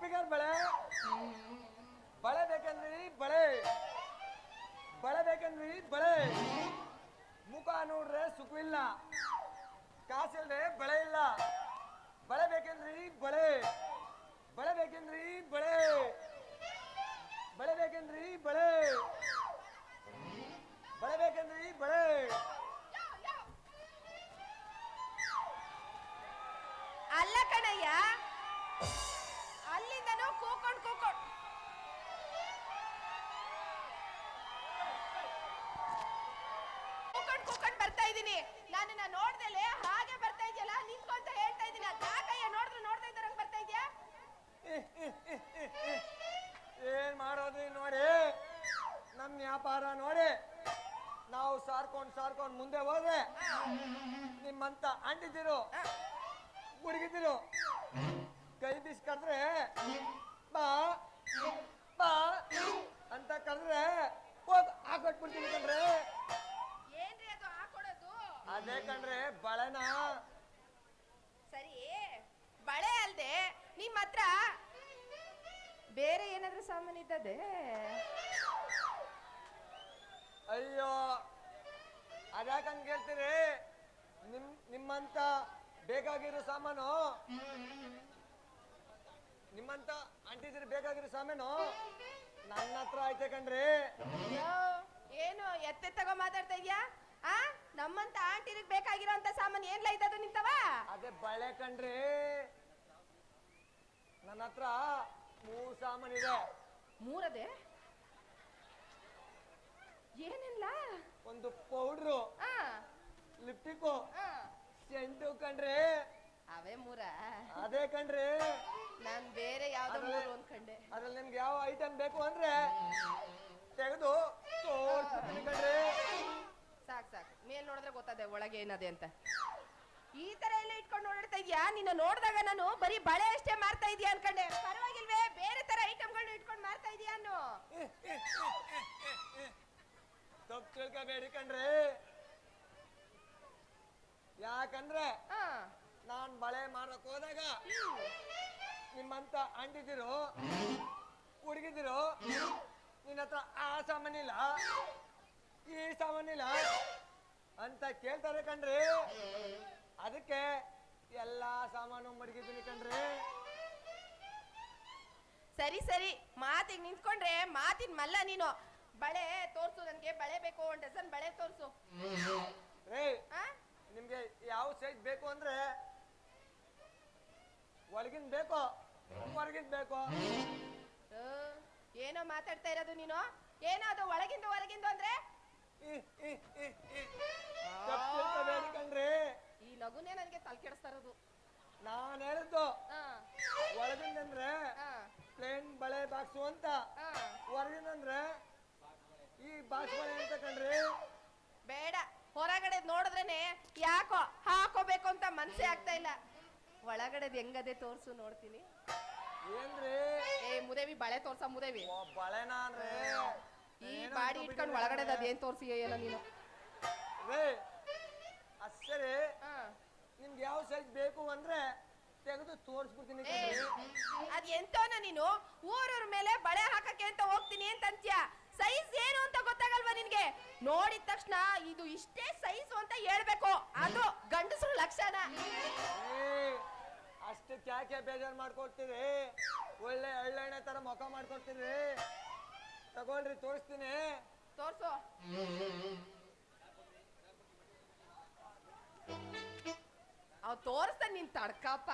Figure ಬಳೆ? ಬಳೆ ಬೇಕಂದ್ರಿ ಬಳೆ. ಬಳೆ ಬೇಕಂದ್ರಿ ಬಳೆ. ಮುಖ ನೋಡ್ರೆ ಸುಖವಿಲ್ಲ ಕಾಸಿಲ್ದೆ ಬಳೆ ಇಲ್ಲ. ಬಳೆ ಬೇಕಂದ್ರಿ ಬಳೆ. ಬಳೆ ಬೇಕಂದ್ರಿ ಬಳೆ. ಬಳೆ ಬೇಕಂದ್ರಿ ಬಳೆ. ಬಳೆ ಬೇಕಂದ್ರಿ ಬಳೆ. ಅಲ್ಲ ಕಣಯ್ಯ. ಅಲ್ಲಿಂದನೂ ಕೂಕೊಂಡು ಕೂಕೊಂಡು ಕೂಕೊಂಡು ಕೂಕೊಂಡು ಬರ್ತಾ ಇದ್ದೀನಿ. ನಾನು ನೋಡ್ದಲೆ ಹಾಗೆ ಬರ್ತಾ ಇದೆಯಲ್ಲ ನಿಂತ್ಕೊಂತ ಹೇಳ್ತಾ ಇದ್ದೀನಿ. ಕಾಕಯ್ಯ ಯಾಕಯ್ಯ ನೋಡಿದ್ರೆ ನೋಡ್ತಾ ಇದ್ದಾರಂಗ್ ಬರ್ತಾ ಇದೆಯಾ? ಏನ್ ಮಾಡೋದು ನೋಡಿ? ನಮ್ ವ್ಯಾಪಾರ ನೋಡಿ. ನಾವು ಸಾರ್ಕೊಂಡ್ ಸಾರ್ಕೊಂಡ್ ಮುಂದೆ ಹೋದ್ರೆ ನಿಮ್ಮಂತ ಅಂಟಿದಿರು ಗುಡುಗಿದಿರು ಕೈ ಬೀಸ್ ಕರೆದ್ರೆ ಬಾ ಬಾ ಅಂತ ಕರೆದ್ರೆ ಹೋಗ್ ಹಾಕೊಟ್ಬಿಡ್ತೀನಿ ಕಣ್ರೆ. ಏನ್ರಿ ಅದು ಹಾಕೊಡೋದು? ಅದೇ ಕಣ್ರೆ ಬಳೆನ. ಸರಿ ಬಳೆ ಅಲ್ದೆ ನಿಮ್ ಹತ್ರ ಬೇರೆ ಏನಾದ್ರೂ ಸಾಮಾನು ಇದ್ದದೆ ಅಯ್ಯೋ ಅದ್ಯಾಕಂಗ್ ಹೇಳ್ತೀರಿ? ನಿಮ್ ನಿಮ್ಮಂತ ಬೇಕಾಗಿರೋ ಸಾಮಾನು? ನಿಮ್ಮಂತ ಅಂಟಿದ್ರೆ ಬೇಕಾಗಿರೋ ಸಾಮಾನು? ನನ್ನ ಹತ್ರ ಐತೆ ಕಣ್ರಿ. ಅಯ್ಯೋ, ಏನು ಎತ್ತೆ ತಗೋ ಮಾತಾಡ್ತಾ ಇದ್ಯಾ? ಆ? ನಮ್ಮಂತ ಆಂಟಿರಿಗೆ ಬೇಕಾಗಿರೋ ಅಂತ ಸಾಮಾನು ಏನ್ಲ ಇದ್ದದು ನಿಂತವ? ಅದೇ ಬಳೆ ಕಣ್ರಿ. ನನ್ನ ಹತ್ರ ಮೂರ್ ಸಾಮಾನ್ ಇದೆ. ಮೂರದೆ? ಏನಿಲ್ಲ? ಒಂದು ಪೌಡ್ರು ಆ. ಲಿಪ್ಟಿಕ್ಕು ಆ, ಸೆಂಟು ಕಣ್ರಿ. ಅವೇ ಮೂರ. ಅದೇ ಕಣ್ರಿ. ನಾನ್ ಬೇರೆ ಯಾವ್ದೋ ಮೂರು ಅನ್ಕೊಂಡೆ ಅದ್ರಲ್ಲಿ ನಿಮ್ಗೆ ಯಾವ ಐಟಮ್ ಬೇಕು ಅಂದ್ರೆ ತೆಗೆದು ತೋರ್ಸ್ಬಿಡ್ತೀನಿ ಕಣ್ರಿ. ಸಾಕ್ ಸಾಕ್. ಮೇಲ್ ನೋಡಿದ್ರೆ ಗೊತ್ತದೆ ಒಳಗೆ ಏನದೆ ಅಂತ. ಈ ತರ ಎಲ್ಲ ಇಟ್ಕೊಂಡು ನೋಡಿರ್ತಾ ಇದ್ಯಾ? ನಿನ್ನ ನೋಡಿದಾಗ ನಾನು ಬರೀ ಬಳೆ ಅಷ್ಟೇ ಮಾರ್ತಾ ಇದೀಯ ಅನ್ಕೊಂಡೆ. ಪರವಾಗಿಲ್ವೇ ಬೇರೆ ತರ ಐಟಮ್ಗಳನ್ನ ಇಟ್ಕೊಂಡು ಮಾರ್ತಾ ಇದೀಯ ಅನ್ನು? ತಪ್ಪು ತಿಳ್ಕೊಬೇಡಿ ಕಣ್ರಿ. ಯಾಕಂದ್ರೆ ನಾನ್ ಬಳೆ ಮಾರಕ್ ಹೋದಾಗ ನಿಮ್ಮಂತ ಅಂಡಿದಿರು ಹುಡುಗಿದಿರು ನಿನ್ನ ಹತ್ರ ಆ ಸಾಮಾನಿಲ್ಲ ಈ ಸಾಮಾನಿಲ್ಲ ಅಂತ ಕೇಳ್ತಾರೆ ಕಣ್ರಿ. ಅದಕ್ಕೆ ಎಲ್ಲಾ ಸಾಮಾನು ಮಡಗಿದ್ದೀನಿ ಕಣ್ರಿ. ಸರಿ ಸರಿ ಮಾತಿಗೆ ನಿಂತ್ಕೊಂಡ್ರೆ ಮಾತಿನ ಮಲ್ಲ ನೀನು. ಬಳೆ ತೋರ್ಸು ನನ್ಗೆ ಬಳೆ ಬೇಕು ಒಂದ್ ಡಸನ್ ಬಳೆ ತೋರ್ಸು. ರೇ ಆ? ನಿಮ್ಗೆ ಯಾವ ಸೈಜ್ ಬೇಕು ಅಂದ್ರೆ ಒಳಗಿಂದ ಬೇಕೋ? ಹೊರಗಿಂದ ಬೇಕೋ? ಆ, ಏನೋ ಮಾತಾಡ್ತಾ ಇರೋದು ನೀನು? ಏನೋ ಅದು ಒಳಗಿಂದ ಹೊರಗಿಂದ ಅಂದ್ರೆ? ತಪ್ಪು ತಿಳ್ಕೊಬೇಡಿ ಕಣ್ರಿ. ಈ ನಗುನೇ ನನಗೆ ತಲೆ ಕೆಡಿಸ್ತಾ ಇರೋದು. ನಾನ್ ಹೇಳಿದ್ದು ಆ, ಒಳಗಿಂದ ಅಂದ್ರೆ ಆ, ಪ್ಲೇನ್ ಬಳೆ ಬಾಕ್ಸು ಅಂತ. ಆ. ಹೊರಗಿಂದ ಅಂದ್ರೆ ಈ ಬಾಕ್ಸ್ ಬಳೆ ಅಂತ ಕಣ್ರಿ. ಬೇಡ ಹೊರಗಡೆ ನೋಡಿದ್ರೇನೆ ಯಾಕೋ ಹಾಕೋಬೇಕು ಅಂತ ಮನ್ಸೇ ಆಗ್ತಾ ಇಲ್ಲ. ಒಳಗಡೆದ್ ಹೆಂಗದೆ ತೋರ್ಸು ನೋಡ್ತೀನಿ. ಏನ್ರಿ? ಏ ಮುದೇವಿ ಬಳೆ ತೋರ್ಸ ಮುದೇವಿ. ಓ, ಬಳೆನಾ ಅಂದ್ರೆ? ಈ ಬಾಡಿ ಇಟ್ಕೊಂಡು ಒಳಗಡೆ ಅದೇನ್ ತೋರ್ಸಿ ಏನೋ ನೀನು? ರೇ ಹಾ. ನಿಮ್ಗೆ ಯಾವ ಸೈಜ್ ಬೇಕು ಅಂದ್ರೆ ತೆಗೆದು ತೋರಿಸ್ಬಿಡ್ತೀನಿ ಏ, ಕಣ್ರಿ ಅದ್ ಎಂತೋನ ನೀನು? ಊರೂರ್ ಮೇಲೆ ಬಳೆ ಹಾಕಕ್ಕೆ ಅಂತ ಹೋಗ್ತೀನಿ ಅಂತ ಅಂತ್ಯ? ಸೈಜ್ ಏನು ಅಂತ ಗೊತ್ತಾಗಲ್ವಾ ನಿನ್ಗೆ? ನೋಡಿದ ತಕ್ಷಣ ಇದು ಇಷ್ಟೇ ಸೈಜ್ ಅಂತ ಹೇಳ್ಬೇಕು. ಅದು ಗಂಡಸರು ಲಕ್ಷಣ. ಏ, ಅಷ್ಟಕ್ಕೆ ಯಾಕೆ ಬೇಜಾರ್ ಮಾಡ್ಕೊಡ್ತೀರಿ ಒಳ್ಳೆ ಎಳ್ಳೆಣ್ಣೆ ತರ ಮುಖ ಮಾಡ್ಕೊಡ್ತೀರಿ ತಗೊಳ್ರಿ, ತೋರಿಸ್ತೀನಿ. ತೋರ್ಸು. ಅವ್ ತೋರಿಸ್ದ ನೀನ್ ತಡ್ಕಪ್ಪ.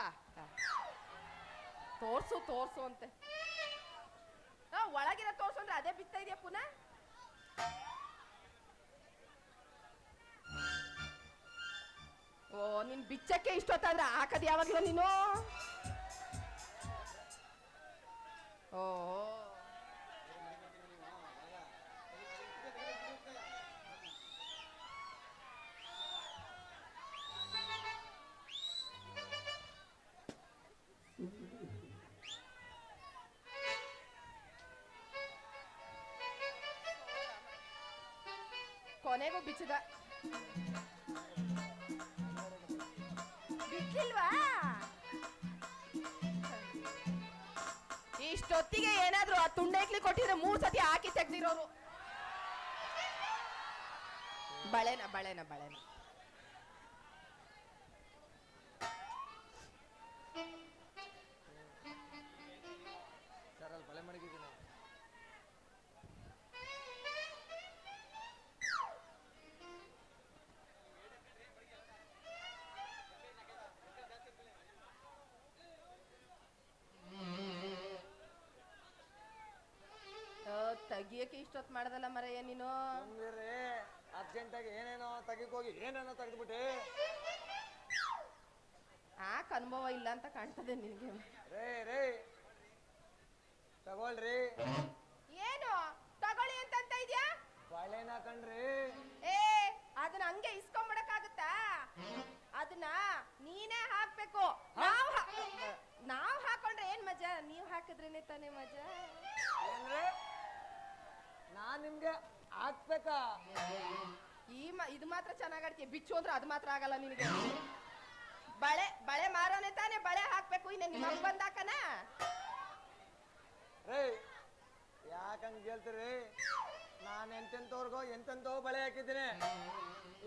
ತೋರ್ಸು ತೋರ್ಸು ಅಂತೆ. ಒಳಗಿರೋ ತೋರ್ಸು ಅಂದ್ರೆ ಅದೇ ಬಿತ್ತಾ ಇದೆಯಾ ಪುನಃ? ನಿನ್ ಬಿಚ್ಚಕ್ಕೆ ಇಷ್ಟೊತ್ತಾದ್ರೆ ಹಾಕದ್ ಯಾವಾಗ್ಲೂ ನೀನು? ಓ ಕೊನೆಗೂ ಬಿಚ್ಚದ. ಬಿಚ್ಚಿಲ್ವಾ ಇಷ್ಟೊತ್ತಿಗೆ ಏನಾದ್ರು ಆ ತುಂಡೈಕ್ಲಿ ಕೊಟ್ಟಿದ್ರೆ ಮೂರ್ ಸತಿ ಹಾಕಿ ತೆಗ್ದಿರೋರು. ಬಳೆನ ಬಳೆನ ಬಳೆನ. ತೆಗಿಯಕ್ಕೆ ಇಷ್ಟೊತ್ತು ಮಾಡ್ದಲ್ಲ ಮರಯ್ಯ ನೀನು? ಸುಮ್ನಿರ್ರಿ ಅರ್ಜೆಂಟಾಗಿ ಏನೇನೋ ತೆಗಿಕೋಗಿ ಏನೇನೋ ತೆಗೆದ್ಬಿಟ್ಟೆ. ಆಕ್ ಅನುಭವ ಇಲ್ಲ ಅಂತ ಕಾಣ್ತದೆ ನಿನ್ಗೆ. ರೇ ರೇ ತಗೊಳ್ರಿ. ಏನು? ತಗೊಳ್ಳಿ ಅಂತ ಅಂತ ಇದ್ಯಾ? ಬಾಳೆನ ಕಣ್ರಿ ಏ ಅದನ್ನ ಹಂಗೆ ಇಸ್ಕೊಂಬಿಡಕ್ಕಾಗುತ್ತಾ? ಅದನ್ನ ನೀನೇ ಹಾಕ್ಬೇಕು. ನಾವ್ ಹಾ- ನಾವ್ ಹಾಕೊಂಡ್ರೆ ಏನ್ ಮಜಾ? ನೀವ್ ಹಾಕಿದ್ರೇನೆ ತಾನೇ ಮಜಾ? ಏನ್ರಿ? ನಾನ್ ನಿಮ್ಗೆ ಹಾಕ್ಬೇಕಾ? ಈ ಮ ಇದು ಮಾತ್ರ ಚೆನ್ನಾಗ್ ಆಡ್ತೀಯ? ಬಿಚ್ಚು ಅಂದ್ರೆ ಅದು ಮಾತ್ರ ಆಗಲ್ಲ ನಿನಗೆ? ಬಳೆ ಬಳೆ ಮಾರೋನೆ ತಾನೇ ಬಳೆ ಹಾಕ್ಬೇಕು. ಇನ್ನ ನಿಮ್ಮ ಬಂದಾಕನ ರೇ ಯಾಕಂಗ್ ಹೇಳ್ತೀರಿ? ನಾನು ಎಂತೆಂತವ್ರಿಗೋ ಎಂತೆಂತೋ ಬಳೆ ಹಾಕಿದ್ದೀನಿ.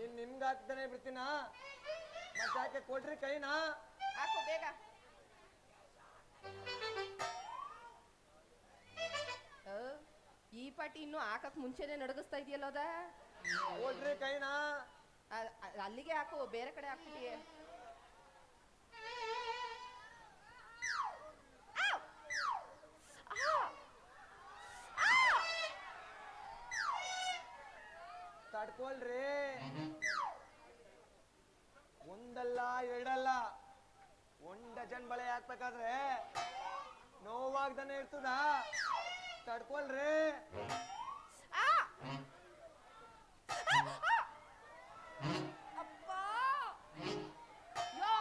ಇನ್ ನಿಮ್ಗೆ ಹಾಕ್ತಾನೆ ಬಿಡ್ತೀನ? ಮತ್ತೆ ಯಾಕೆ ಕೊಡ್ರಿ ಕೈನಾ? ಹಾಕು ಬೇಗ. ಪಾಟಿ ಇನ್ನು ಹಾಕಕ್ ಮುಂಚೆನೆ ನಡಗಿಸ್ತಾ ಇದೆಯಲ್ಲ ಅದ? ಕೈನಾ. ಅ- ಅ- ಅಲ್ಲಿಗೆ ಹಾಕು ಬೇರೆ ಕಡೆ ಹಾಕ್ಬಿಟ್ಟಿ! ತಡ್ಕೊಳ್ರಿ. ಒಂದಲ್ಲ ಎರಡಲ್ಲ. ಒಂದ್ ಡಜನ್ ಬಳೆ ಹಾಕ್ಬೇಕಾದ್ರೆ ನೋವಾಗ್ದಾನೆ ಇರ್ತದ. ತಡ್ಕೊಳ್ರಿ ಆ! ಆ! ಆ! ಅಪ್ಪಾ! ಯೋ,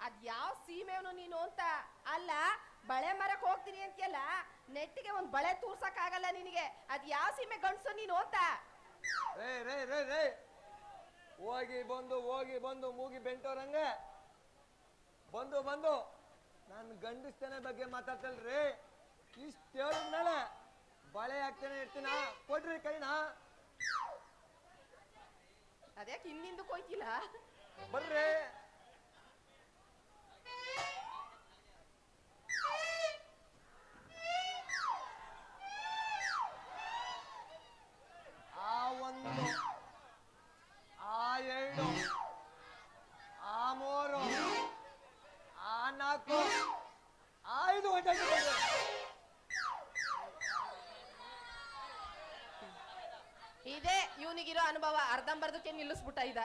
ಅದ್ ಯಾವ ಸೀಮೆವನು ನೀನು ಅಂತ ಅಲ್ಲ ಬಳೆ ಮರಕ್ ಹೋಗ್ತೀನಿ ಅಂತೀಯಲ್ಲ ನೆಟ್ಟಿಗೆ ಒಂದ್ ಬಳೆ ತೂರ್ಸಕ್ ಆಗಲ್ಲ ನಿನಗೆ ಅದ್ ಯಾವ ಸೀಮೆ ಗಂಡ್ಸು ನೀನು ಅಂತ ರೇ ರೇ ರೇ ರೇ ಹೋಗಿ ಬಂದು ಹೋಗಿ ಬಂದು ಮೂಗಿ ಬೆಂಟೋರಂಗೆ ಬಂದು ಬಂದು ನಾನು ಗಂಡಸ್ತನ ಬಗ್ಗೆ ಮಾತಾಡ್ತಲ್ರಿ ಇಷ್ಟ ಹೇಳಿದ್ಮೇಲೆ ಬಳೆ ಹಾಕ್ತೇನೆ ಇರ್ತೀನ? ಕೊಡ್ರಿ ಕೈನಾ ಅದ್ಯಾಕೆ ಹಿಂದಿಂದು ಕೊಯ್ತಿಲ್ಲ? ಬರ್ರಿ. ಆ ಒಂದು ಆ ಎರಡು. ಇವನಿಗಿರೋ ಅನುಭವ ಅರ್ಧಂಬರ್ಧಕ್ಕೆ ನಿಲ್ಲಿಸ್ಬಿಟ್ಟ ಇದ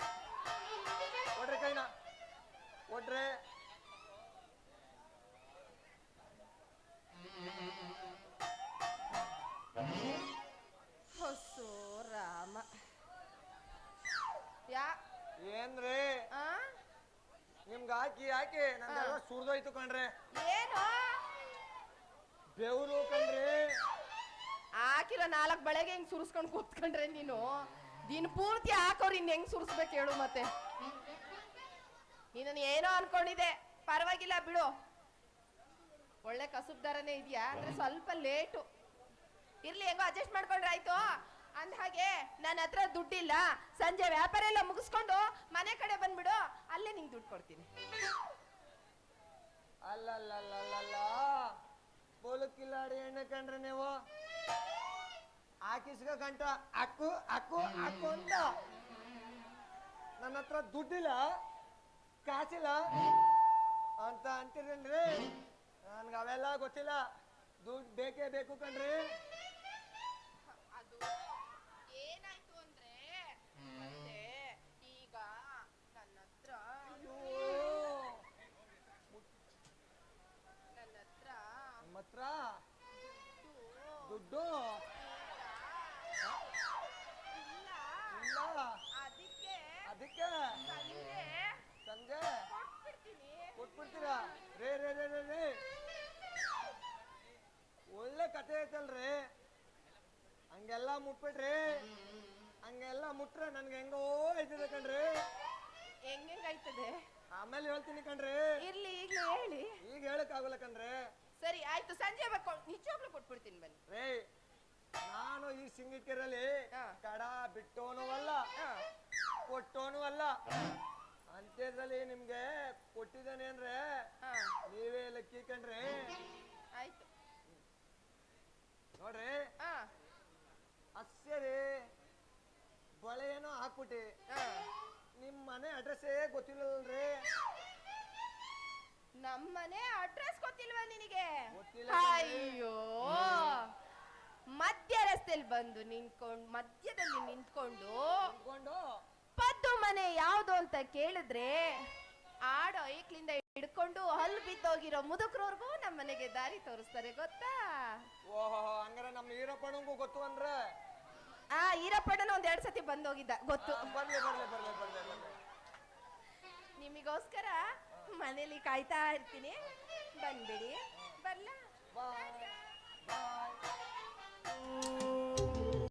ಕೊಡ್ರಿ ಕೈನಾ ಹೊಸು ರಾಮ. ಯಾ? ಏನ್ರಿ? ಆ? ನಿಮ್ಗ ಹಾಕಿ ಹಾಕಿ ನಂದೆಲ್ಲ ಸುರಿದೋಯ್ತು ಕಣ್ರಿ. ಏನು? ಬೆವರು ಕಣ್ರಿ ಹಾಕಿರೋ ನಾಲ್ಕು ಬಳೆಗೆ ಹಿಂಗ್ ಸುರಿಸ್ಕೊಂಡು ಕೂತ್ಕೊಂಡ್ರೆ ನೀನು? ದಿನ ಪೂರ್ತಿ ಹಾಕೋರು ಇನ್ ಹೆಂಗ್ ಸುರಿಸ್ಬೇಕು ಹೇಳು ಮತ್ತೆ. ನೀನು ಏನೋ ಅನ್ಕೊಂಡಿದೆ ಪರವಾಗಿಲ್ಲ ಬಿಡು. ಒಳ್ಳೆ ಕಸುಬ್ದಾರನೇ ಇದೆಯಾ? ಅಂದ್ರೆ ಸ್ವಲ್ಪ ಲೇಟು. ಇರ್ಲಿ, ಹೆಂಗೋ ಅಡ್ಜಸ್ಟ್ ಮಾಡ್ಕೊಂಡ್ರೆ ಆಯ್ತು. ಅಂದ ಹಾಗೆ ನನ್ನ ಹತ್ರ ದುಡ್ಡಿಲ್ಲ. ಸಂಜೆ ವ್ಯಾಪಾರ ಎಲ್ಲ ಮುಗಿಸ್ಕೊಂಡು ಮನೆ ಕಡೆ ಬಂದ್ಬಿಡು. ಅಲ್ಲೇ ನಿಂಗೆ ದುಡ್ಡು ಕೊಡ್ತೀನಿ. ಅಲ್ಲಲ್ಲಲ್ಲಲ್ಲ ಬೋಲು ಕಿಲ್ಲಾಡಿ ಎಣ್ಣೆ ಕಂಡ್ರೆ ಹಾಕಿಸ್ಕ ಗಂಟ, ಅಕ್ಕು ಅಕ್ಕು ಅಕ್ಕು ಅಂತ. ನನ್ನ ಹತ್ರ ದುಡ್ಡಿಲ್ಲ, ಕಾಸಿಲ್ಲ. ಅಂತ ಅಂತೀರೇನ್ರಿ ನನ್ಗೆ ಅವೆಲ್ಲ ಗೊತ್ತಿಲ್ಲ. ದುಡ್ಡು ಬೇಕೇ ಬೇಕು ಕಣ್ರಿ. ಮುಟ್ಬಿಟ್ರಿ. ಹಂಗೆಲ್ಲ ಮುಟ್ರೆ ನನ್ಗೆ ಹೆಂಗೋ ಐತದೆ ಕಣ್ರಿ. ಹೆಂಗಾಯ್ತದೆ ಆಮೇಲೆ ಹೇಳ್ತೀನಿ ಕಣ್ರಿ. ಇರ್ಲಿ ಈಗ್ಲೇ ಹೇಳಿ. ಈಗ ಹೇಳಕ್ ಆಗಲ್ಲ ಕಣ್ರಿ. ಸರಿ ಆಯ್ತು. ಸಂಜೆ ಬರ್ಕೊಂಡು ಕೊಟ್ಬಿಡ್ತೀನಿ ಬನ್ನಿ. ರೇ ನಾನು ಈ ಸಿಂಗಿಕೆರಲ್ಲಿ ಹಾ. ಕಡ ಬಿಟ್ಟೋನು ಅಲ್ಲ ಕೊಟ್ಟೋನು ಅಲ್ಲ. ಅಂತ್ಯದಲ್ಲಿ ನಿಮ್ಗೆ ಕೊಟ್ಟಿದ್ದಾನೆ ಅಂದ್ರೆ ನೀವೇ ಲಕ್ಕಿ ಕಣ್ರಿ. ಆಯ್ತು. ನೋಡ್ರಿ. ಬಳೆ ಏನೋ ಹಾಕ್ಬಿಟ್ಟಿ. ಹಾ. ನಿಮ್ ಮನೆ ಅಡ್ರೆಸ್ಸೇ ಗೊತ್ತಿಲ್ಲಲ್ರಿ? ನಮ್ಮನೆ ಅಡ್ರೆಸ್ ಗೊತ್ತಿಲ್ವಾ ನಿನಗೆ? ಗೊತ್ತಿಲ್ಲ. ಅಯ್ಯೋ. ಮಧ್ಯ ರಸ್ತೆಲಿ ಬಂದು ನಿಂತ್ಕೊಂಡು ಮಧ್ಯದಲ್ಲಿ ನಿಂತ್ಕೊಂಡು ಅನ್ಕೊಂಡು ಪದ್ದು ಮನೆ ಯಾವ್ದು ಅಂತ ಕೇಳಿದ್ರೆ ಆಡೋ ಐಕ್ಲಿಂದ ಹಿಡ್ಕೊಂಡು ಹಲ್ ಬಿದ್ದೋಗಿರೋ ಮುದುಕ್ರವ್ರಿಗೂ ನಮ್ಮ ಮನೆಗೆ ದಾರಿ ತೋರಿಸ್ತಾರೆ ಗೊತ್ತಾ? ಓಹೋ ಹಂಗಾರೆ ನಮ್ಮ ಈರಪ್ಪಣಂಗೂ ಗೊತ್ತು ಅಂದ್ರೆ? ಆ ಈರಪ್ಪಣ್ಣನ ಒಂದ್ ಎರಡ್ ಸತಿ ಬಂದೋಗಿದ್ದ ಗೊತ್ತು. ನಿಮಗೋಸ್ಕರ ಮನೇಲಿ ಕಾಯ್ತಾ ಇರ್ತೀನಿ. ಬಂದ್ಬಿಡಿ. ಬರ್ಲಾ? ಬಾಯ್ ಬಾಯ್